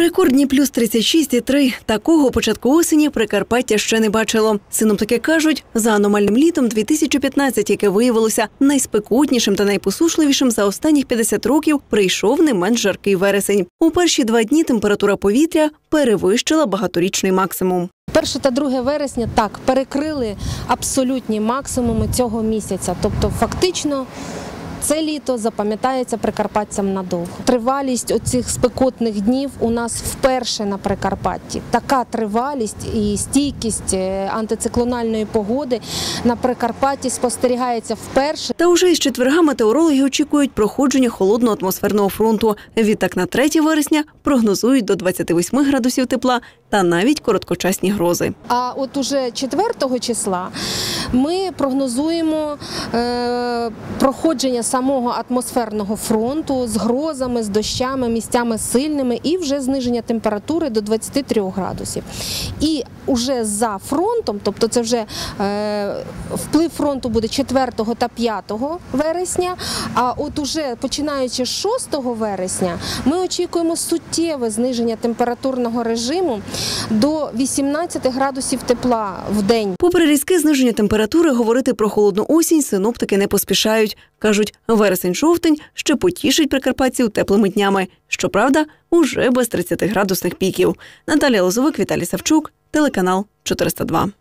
Рекордні плюс 36,3. Такого початку осені Прикарпаття ще не бачило. Синоптики кажуть, за аномальним літом 2015, яке виявилося найспекутнішим та найпосушливішим за останніх 50 років, прийшов не менш жаркий вересень. У перші два дні температура повітря перевищила багаторічний максимум. Перше та 2 вересня так перекрили абсолютні максимуми цього місяця. Тобто, фактично. Це літо запам'ятається прикарпатцям надовго. Тривалість оцих спекотних днів у нас вперше на Прикарпатті. Така тривалість і стійкість е, антициклональної погоди на Прикарпатті спостерігається вперше. Та уже із четверга метеорологи очікують проходження холодного атмосферного фронту. Відтак на 3 вересня прогнозують до 28 градусів тепла та навіть короткочасні грози. А от уже 4 числа ми прогнозуємо е, проходження самого атмосферного фронту з грозами, з дощами, місцями сильними і вже зниження температури до 23 градусів. І уже за фронтом, тобто це вже е, вплив фронту буде 4 та 5 вересня. А от уже починаючи з 6 вересня, ми очікуємо суттєве зниження температурного режиму до 18 градусів тепла в день. Попри різке зниження температури, говорити про холодну осінь синоптики не поспішають. Кажуть, вересень-жовтень ще потішить прикарпатців теплими днями. Щоправда, уже без 30-градусних піків. Наталія Лозовик, Віталій Савчук, телеканал 402.